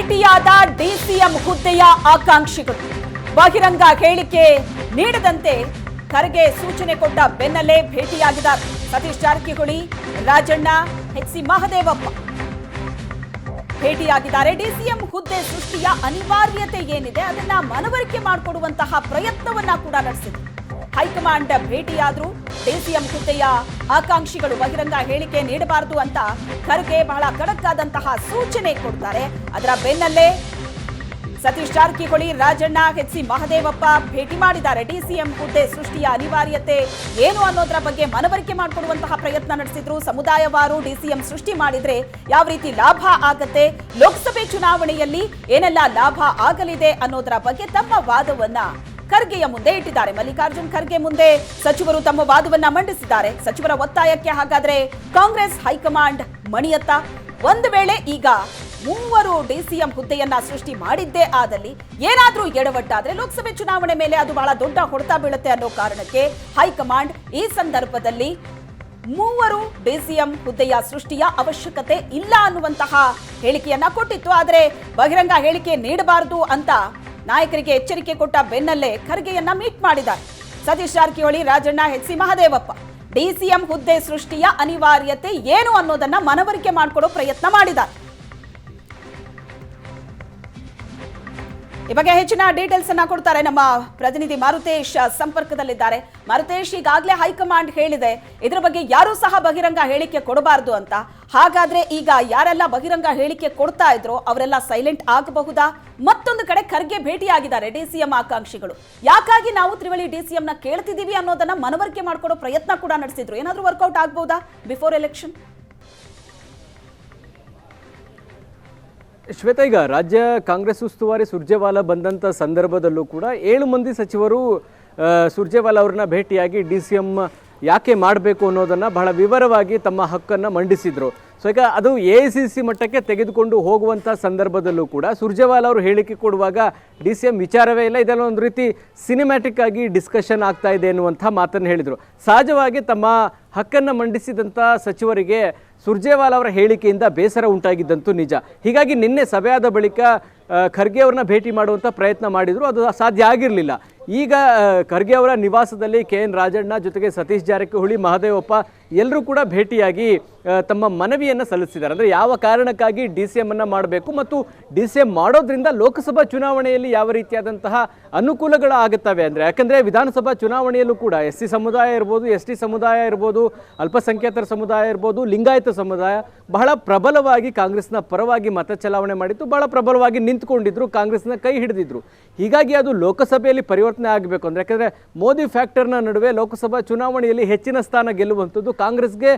ಭೇಟಿಯಾದ ಡಿಸಿಎಂ ಹುದ್ದೆಯ ಆಕಾಂಕ್ಷಿಗಳು. ಬಹಿರಂಗ ಹೇಳಿಕೆ ನೀಡದಂತೆ ಖರ್ಗೆ ಸೂಚನೆ ಕೊಟ್ಟ ಬೆನ್ನಲ್ಲೇ ಭೇಟಿಯಾಗಿದ್ದ ಸತೀಶ್ ಜಾರಕಿಹೊಳಿ, ರಾಜಣ್ಣ ಎಚ್ ಸಿ ಮಹದೇವಪ್ಪ. ಭೇಟಿಯಾಗಿದ್ದಾರೆ. ಡಿಸಿಎಂ ಹುದ್ದೆ ಸೃಷ್ಟಿಯ ಅನಿವಾರ್ಯತೆ ಏನಿದೆ, ಅದನ್ನ ಮನವರಿಕೆ ಮಾಡಿಕೊಡುವಂತಹ ಪ್ರಯತ್ನವನ್ನ ಕೂಡ ನಡೆಸಿದೆ. ಹೈಕಮಾಂಡ್ ಭೇಟಿಯಾದ್ರೂ ಡಿಸಿಎಂ ಹುದ್ದೆಯ ಆಕಾಂಕ್ಷಿಗಳು ಬಹಿರಂಗ ಹೇಳಿಕೆ ನೀಡಬಾರದು ಅಂತ ಖರ್ಗೆ ಬಹಳ ಕಡಕ್ಕಾದಂತಹ ಸೂಚನೆ ಕೊಡ್ತಾರೆ. ಅದರ ಬೆನ್ನಲ್ಲೇ ಸತೀಶ್ ಜಾರಕಿಹೊಳಿ, ರಾಜಣ್ಣ, ಎಚ್ ಸಿ ಮಹದೇವಪ್ಪ ಭೇಟಿ ಮಾಡಿದ್ದಾರೆ. ಡಿಸಿಎಂ ಹುದ್ದೆ ಸೃಷ್ಟಿಯ ಅನಿವಾರ್ಯತೆ ಏನು ಅನ್ನೋದರ ಬಗ್ಗೆ ಮನವರಿಕೆ ಮಾಡಿಕೊಡುವಂತಹ ಪ್ರಯತ್ನ ನಡೆಸಿದ್ರು. ಸಮುದಾಯವಾರು ಡಿಸಿಎಂ ಸೃಷ್ಟಿ ಮಾಡಿದ್ರೆ ಯಾವ ರೀತಿ ಲಾಭ ಆಗತ್ತೆ? ಲೋಕಸಭೆ ಚುನಾವಣೆಯಲ್ಲಿ ಏನೆಲ್ಲ ಲಾಭ ಆಗಲಿದೆ ಅನ್ನೋದರ ಬಗ್ಗೆ ತಮ್ಮ ವಾದವನ್ನ ಖರ್ಗೆಯ ಮುಂದೆ ಇಟ್ಟಿದ್ದಾರೆ. ಮಲ್ಲಿಕಾರ್ಜುನ್ ಖರ್ಗೆ ಮುಂದೆ ಸಚಿವರು ತಮ್ಮ ವಾದವನ್ನ ಮಂಡಿಸಿದ್ದಾರೆ. ಸಚಿವರ ಒತ್ತಾಯಕ್ಕೆ ಹಾಗಾದ್ರೆ ಕಾಂಗ್ರೆಸ್ ಹೈಕಮಾಂಡ್ ಮಣಿಯತ್ತ? ಒಂದು ವೇಳೆ ಈಗ ಮೂವರು ಡಿಸಿಎಂ ಹುದ್ದೆಯನ್ನ ಸೃಷ್ಟಿ ಮಾಡಿದ್ದೇ ಆದಲ್ಲಿ ಏನಾದರೂ ಎಡವಟ್ಟಾದ್ರೆ ಲೋಕಸಭೆ ಚುನಾವಣೆ ಮೇಲೆ ಅದು ಬಹಳ ದೊಡ್ಡ ಹೊಡೆತ ಬೀಳುತ್ತೆ ಅನ್ನೋ ಕಾರಣಕ್ಕೆ ಹೈಕಮಾಂಡ್ ಈ ಸಂದರ್ಭದಲ್ಲಿ ಮೂವರು ಡಿಸಿಎಂ ಹುದ್ದೆಯ ಸೃಷ್ಟಿಯ ಅವಶ್ಯಕತೆ ಇಲ್ಲ ಅನ್ನುವಂತಹ ಹೇಳಿಕೆಯನ್ನ ಕೊಟ್ಟಿತ್ತು. ಆದರೆ ಬಹಿರಂಗ ಹೇಳಿಕೆ ನೀಡಬಾರದು ಅಂತ ನಾಯಕರಿಗೆ ಎಚ್ಚರಿಕೆ ಕೊಟ್ಟ ಬೆನ್ನಲ್ಲೇ ಖರ್ಗೆಯನ್ನ ಮೀಟ್ ಮಾಡಿದ್ದಾರೆ. Satish Jarkiholi, Rajanna H C Mahadevappa. DCM ಹುದ್ದೆ ಸೃಷ್ಟಿಯ ಅನಿವಾರ್ಯತೆ ಏನು ಅನ್ನೋದನ್ನ ಮನವರಿಕೆ ಮಾಡಿಕೊಡೋ ಪ್ರಯತ್ನ ಮಾಡಿದ್ದಾರೆ. ಈ ಬಗ್ಗೆ ಹೆಚ್ಚಿನ ಡೀಟೇಲ್ಸ್ ಅನ್ನ ಕೊಡ್ತಾರೆ ನಮ್ಮ ಪ್ರತಿನಿಧಿ ಮಾರುತೇಶ್ ಸಂಪರ್ಕದಲ್ಲಿದ್ದಾರೆ. ಮಾರುತೇಶ್, ಈಗಾಗಲೇ ಹೈಕಮಾಂಡ್ ಹೇಳಿದೆ, ಇದರ ಬಗ್ಗೆ ಯಾರೂ ಸಹ ಬಹಿರಂಗ ಹೇಳಿಕೆ ಕೊಡಬಾರದು ಅಂತ. ಹಾಗಾದ್ರೆ ಈಗ ಯಾರೆಲ್ಲ ಬಹಿರಂಗ ಹೇಳಿಕೆ ಕೊಡ್ತಾ ಇದ್ರು, ಅವರೆಲ್ಲ ಸೈಲೆಂಟ್ ಆಗಬಹುದಾ? ಮತ್ತೊಂದು ಕಡೆ ಖರ್ಗೆ ಭೇಟಿಯಾಗಿದ್ದಾರೆ ಡಿಸಿಎಂ ಆಕಾಂಕ್ಷಿಗಳು. ಯಾಕಾಗಿ ನಾವು ತ್ರಿವಳಿ ಸಿ ಎಂನ ಕೇಳ್ತಿದ್ದೀವಿ ಅನ್ನೋದನ್ನ ಮನವರಿಕೆ ಮಾಡ್ಕೊಡೋ ಪ್ರಯತ್ನ ಕೂಡ ನಡೆಸಿದ್ರು. ಏನಾದರೂ ವರ್ಕೌಟ್ ಆಗ್ಬಹುದಾ ಬಿಫೋರ್ ಎಲೆಕ್ಷನ್ ಶ್ವೇತಾ ಈಗ ರಾಜ್ಯ ಕಾಂಗ್ರೆಸ್ ಉಸ್ತುವಾರಿ ಸುರ್ಜೇವಾಲಾ ಬಂದಂಥ ಸಂದರ್ಭದಲ್ಲೂ ಕೂಡ ಏಳು ಮಂದಿ ಸಚಿವರು ಸುರ್ಜೇವಾಲಾ ಅವ್ರನ್ನ ಭೇಟಿಯಾಗಿ ಡಿ ಸಿ ಎಂ ಯಾಕೆ ಮಾಡಬೇಕು ಅನ್ನೋದನ್ನು ಬಹಳ ವಿವರವಾಗಿ ತಮ್ಮ ಹಕ್ಕನ್ನು ಮಂಡಿಸಿದರು. ಸೊ ಈಗ ಅದು ಎ ಸಿ ಸಿ ಮಟ್ಟಕ್ಕೆ ತೆಗೆದುಕೊಂಡು ಹೋಗುವಂಥ ಸಂದರ್ಭದಲ್ಲೂ ಕೂಡ ಸುರ್ಜೇವಾಲಾ ಅವರು ಹೇಳಿಕೆ ಕೊಡುವಾಗ ಡಿ ಸಿ ಎಂ ವಿಚಾರವೇ ಇಲ್ಲ. ಇದೆಲ್ಲ ಒಂದು ರೀತಿ ಸಿನಿಮ್ಯಾಟಿಕ್ ಆಗಿ ಡಿಸ್ಕಷನ್ ಆಗ್ತಾ ಇದೆ ಎನ್ನುವಂಥ ಮಾತನ್ನು ಹೇಳಿದರು. ಸಹಜವಾಗಿ ತಮ್ಮ ಹಕ್ಕನ್ನು ಮಂಡಿಸಿದಂಥ ಸಚಿವರಿಗೆ ಸುರ್ಜೇವಾಲಾ ಅವರ ಹೇಳಿಕೆಯಿಂದ ಬೇಸರ ಉಂಟಾಗಿದ್ದಂತೂ ನಿಜ. ಹೀಗಾಗಿ ನಿನ್ನೆ ಸಭೆಯಾದ ಬಳಿಕ ಖರ್ಗೆ ಅವ್ರನ್ನ ಭೇಟಿ ಮಾಡುವಂಥ ಪ್ರಯತ್ನ ಮಾಡಿದರು, ಅದು ಸಾಧ್ಯ ಆಗಿರಲಿಲ್ಲ. ಈಗ ಖರ್ಗೆ ಅವರ ನಿವಾಸದಲ್ಲಿ ಕೆ ಎನ್ ರಾಜಣ್ಣ ಜೊತೆಗೆ ಸತೀಶ್ ಜಾರಕಿಹೊಳಿ, ಮಹದೇವಪ್ಪ ಎಲ್ಲರೂ ಕೂಡ ಭೇಟಿಯಾಗಿ ತಮ್ಮ ಮನವಿಯನ್ನು ಸಲ್ಲಿಸಿದ್ದಾರೆ. ಅಂದರೆ ಯಾವ ಕಾರಣಕ್ಕಾಗಿ ಡಿ ಸಿ ಎಮ್ಮನ್ನು ಮಾಡಬೇಕು ಮತ್ತು ಡಿ ಸಿ ಎಂ ಮಾಡೋದ್ರಿಂದ ಲೋಕಸಭಾ ಚುನಾವಣೆಯಲ್ಲಿ ಯಾವ ರೀತಿಯಾದಂತಹ ಅನುಕೂಲಗಳು ಆಗುತ್ತವೆ ಅಂದರೆ, ಯಾಕಂದರೆ ವಿಧಾನಸಭಾ ಚುನಾವಣೆಯಲ್ಲೂ ಕೂಡ ಎಸ್ ಸಿ ಸಮುದಾಯ ಇರ್ಬೋದು, ಎಸ್ ಟಿ ಸಮುದಾಯ ಇರ್ಬೋದು, ಅಲ್ಪಸಂಖ್ಯಾತರ ಸಮುದಾಯ ಇರ್ಬೋದು, ಲಿಂಗಾಯತ ಸಮುದಾಯ ಬಹಳ ಪ್ರಬಲವಾಗಿ ಕಾಂಗ್ರೆಸ್ನ ಪರವಾಗಿ ಮತ ಚಲಾವಣೆ ಮಾಡಿತ್ತು, ಬಹಳ ಪ್ರಬಲವಾಗಿ ನಿಂತ್ಕೊಂಡಿದ್ರು, ಕಾಂಗ್ರೆಸ್ನ ಕೈ ಹಿಡಿದಿದ್ರು. ಹೀಗಾಗಿ ಅದು ಲೋಕಸಭೆಯಲ್ಲಿ ಪರಿವರ್ತನೆ ಆಗಬೇಕು ಅಂದರೆ, ಯಾಕಂದರೆ ಮೋದಿ ಫ್ಯಾಕ್ಟರ್ನ ನಡುವೆ ಲೋಕಸಭಾ ಚುನಾವಣೆಯಲ್ಲಿ ಹೆಚ್ಚಿನ ಸ್ಥಾನ ಗೆಲ್ಲುವಂಥದ್ದು ಕಾಂಗ್ರೆಸ್ಗೆ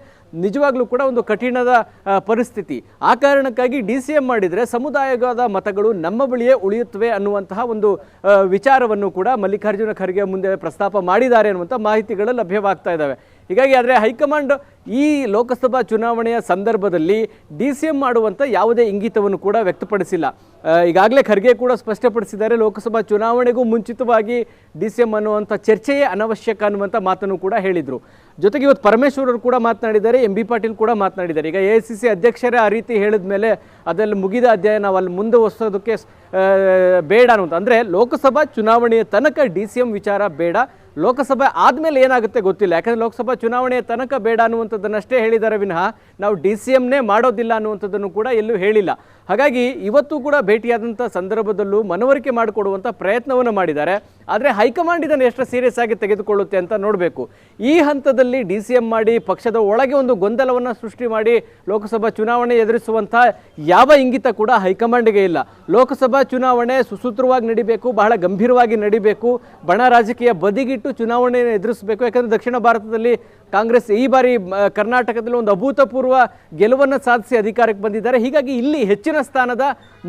ನಿಜವಾಗ್ಲೂ ಕೂಡ ಒಂದು ಕಠಿಣದ ಪರಿಸ್ಥಿತಿ. ಆ ಕಾರಣಕ್ಕಾಗಿ ಡಿ ಸಿ ಎಂ ಮಾಡಿದರೆ ಸಮುದಾಯದ ಮತಗಳು ನಮ್ಮ ಬಳಿಯೇ ಉಳಿಯುತ್ತವೆ ಅನ್ನುವಂತಹ ಒಂದು ವಿಚಾರವನ್ನು ಕೂಡ ಮಲ್ಲಿಕಾರ್ಜುನ ಖರ್ಗೆ ಮುಂದೆ ಪ್ರಸ್ತಾಪ ಮಾಡಿದ್ದಾರೆ ಅನ್ನುವಂಥ ಮಾಹಿತಿಗಳು ಲಭ್ಯವಾಗ್ತಾ ಇದ್ದಾವೆ. ಹೀಗಾಗಿ ಆದರೆ ಹೈಕಮಾಂಡ್ ಈ ಲೋಕಸಭಾ ಚುನಾವಣೆಯ ಸಂದರ್ಭದಲ್ಲಿ ಡಿ ಸಿ ಎಂ ಮಾಡುವಂಥ ಯಾವುದೇ ಇಂಗಿತವನ್ನು ಕೂಡ ವ್ಯಕ್ತಪಡಿಸಿಲ್ಲ. ಈಗಾಗಲೇ ಖರ್ಗೆ ಕೂಡ ಸ್ಪಷ್ಟಪಡಿಸಿದ್ದಾರೆ, ಲೋಕಸಭಾ ಚುನಾವಣೆಗೂ ಮುಂಚಿತವಾಗಿ ಡಿ ಸಿ ಎಂ ಅನ್ನುವಂಥ ಚರ್ಚೆಯೇ ಅನವಶ್ಯಕ ಅನ್ನುವಂಥ ಮಾತನ್ನು ಕೂಡ ಹೇಳಿದರು. ಜೊತೆಗೆ ಇವತ್ತು ಪರಮೇಶ್ವರ್ ಅವರು ಕೂಡ ಮಾತನಾಡಿದ್ದಾರೆ, ಎಂ ಬಿ ಪಾಟೀಲ್ ಕೂಡ ಮಾತನಾಡಿದ್ದಾರೆ. ಈಗ ಎ ಸಿ ಸಿ ಅಧ್ಯಕ್ಷರೇ ಆ ರೀತಿ ಹೇಳಿದ ಮೇಲೆ ಅದರಲ್ಲಿ ಮುಗಿದ ಅಧ್ಯಾಯ ನಾವು ಅಲ್ಲಿ ಮುಂದೆ ಒಸೋದಕ್ಕೆ ಬೇಡ ಅನ್ನುವಂಥ ಅಂದರೆ ಲೋಕಸಭಾ ಚುನಾವಣೆಯ ತನಕ ಡಿ ಸಿ ಎಂ ವಿಚಾರ ಬೇಡ ಲೋಕಸಭೆ ಆದಮೇಲೆ ಏನಾಗುತ್ತೆ ಗೊತ್ತಿಲ್ಲ. ಯಾಕಂದರೆ ಲೋಕಸಭಾ ಚುನಾವಣೆಯ ತನಕ ಬೇಡ ಅನ್ನುವಂಥದ್ದನ್ನಷ್ಟೇ ಹೇಳಿದ್ದಾರೆ ವಿನಃ ನಾವು ಡಿ ಸಿ ಎಮ್ನೇ ಮಾಡೋದಿಲ್ಲ ಅನ್ನುವಂಥದ್ದನ್ನು ಕೂಡ ಎಲ್ಲೂ ಹೇಳಿಲ್ಲ. ಹಾಗಾಗಿ ಇವತ್ತು ಕೂಡ ಭೇಟಿಯಾದಂಥ ಸಂದರ್ಭದಲ್ಲೂ ಮನವರಿಕೆ ಮಾಡಿಕೊಡುವಂಥ ಪ್ರಯತ್ನವನ್ನು ಮಾಡಿದ್ದಾರೆ. ಆದರೆ ಹೈಕಮಾಂಡ್ ಇದನ್ನು ಎಷ್ಟು ಸೀರಿಯಸ್ ಆಗಿ ತೆಗೆದುಕೊಳ್ಳುತ್ತೆ ಅಂತ ನೋಡಬೇಕು. ಈ ಹಂತದಲ್ಲಿ ಡಿ ಮಾಡಿ, ಪಕ್ಷದ ಒಳಗೆ ಒಂದು ಗೊಂದಲವನ್ನು ಸೃಷ್ಟಿ ಮಾಡಿ, ಲೋಕಸಭಾ ಚುನಾವಣೆ ಎದುರಿಸುವಂಥ ಯಾವ ಇಂಗಿತ ಕೂಡ ಹೈಕಮಾಂಡ್ಗೆ ಇಲ್ಲ. ಲೋಕಸಭಾ ಚುನಾವಣೆ ಸುಸೂತ್ರವಾಗಿ ನಡಿಬೇಕು, ಬಹಳ ಗಂಭೀರವಾಗಿ ನಡಿಬೇಕು, ಬಣ ರಾಜಕೀಯ ಬದಿಗಿಟ್ಟು ಚುನಾವಣೆಯನ್ನು ಎದುರಿಸಬೇಕು. ಯಾಕಂದರೆ ದಕ್ಷಿಣ ಭಾರತದಲ್ಲಿ ಕಾಂಗ್ರೆಸ್ ಈ ಬಾರಿ ಕರ್ನಾಟಕದಲ್ಲಿ ಒಂದು ಅಭೂತಪೂರ್ವ ಗೆಲುವನ್ನು ಸಾಧಿಸಿ ಅಧಿಕಾರಕ್ಕೆ ಬಂದಿದ್ದಾರೆ. ಹೀಗಾಗಿ ಇಲ್ಲಿ ಹೆಚ್ಚಿನ ಸ್ಥಾನದ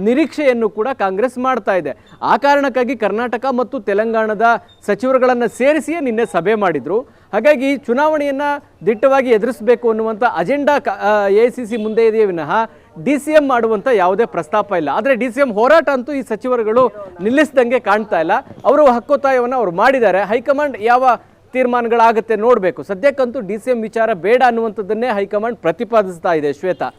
ನಿರೀಕ್ಷೆಯನ್ನು ಕೂಡ ಕಾಂಗ್ರೆಸ್ ಮಾಡ್ತಾ ಇದೆ. ಆ ಕಾರಣಕ್ಕಾಗಿ ಕರ್ನಾಟಕ ಮತ್ತು ತೆಲಂಗಾಣದ ಸಚಿವರುಗಳನ್ನು ಸೇರಿಸಿಯೇ ನಿನ್ನೆ ಸಭೆ ಮಾಡಿದರು. ಹಾಗಾಗಿ ಚುನಾವಣೆಯನ್ನು ದಿಟ್ಟವಾಗಿ ಎದುರಿಸಬೇಕು ಅನ್ನುವಂಥ ಅಜೆಂಡಾ ಎ ಸಿ ಸಿ ಮುಂದೆ ಇದೆಯೇ ವಿನಃ ಡಿ ಸಿ ಎಂ ಮಾಡುವಂಥ ಯಾವುದೇ ಪ್ರಸ್ತಾಪ ಇಲ್ಲ. ಆದರೆ ಡಿ ಸಿ ಎಂ ಹೋರಾಟ ಅಂತೂ ಈ ಸಚಿವರುಗಳು ನಿಲ್ಲಿಸಿದಂಗೆ ಕಾಣ್ತಾ ಇಲ್ಲ. ಅವರು ಹಕ್ಕೊತ್ತಾಯವನ್ನು ಅವರು ಮಾಡಿದ್ದಾರೆ. ಹೈಕಮಾಂಡ್ ಯಾವ ತೀರ್ಮಾನಗಳಾಗುತ್ತೆ ನೋಡಬೇಕು. ಸದ್ಯಕ್ಕಂತೂ ಡಿ ಸಿ ಎಂ ವಿಚಾರ ಬೇಡ ಅನ್ನುವಂಥದ್ದನ್ನೇ ಹೈಕಮಾಂಡ್ ಪ್ರತಿಪಾದಿಸ್ತಾ ಇದೆ ಶ್ವೇತಾ.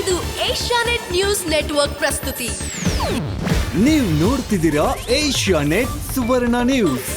ಇದು ಏಷ್ಯಾನೆಟ್ ನ್ಯೂಸ್ ನೆಟ್ವರ್ಕ್ ಪ್ರಸ್ತುತಿ. ನೀವು ನೋಡ್ತಿದ್ದೀರಾ ಏಷ್ಯಾನೆಟ್ ಸುವರ್ಣ ನ್ಯೂಸ್.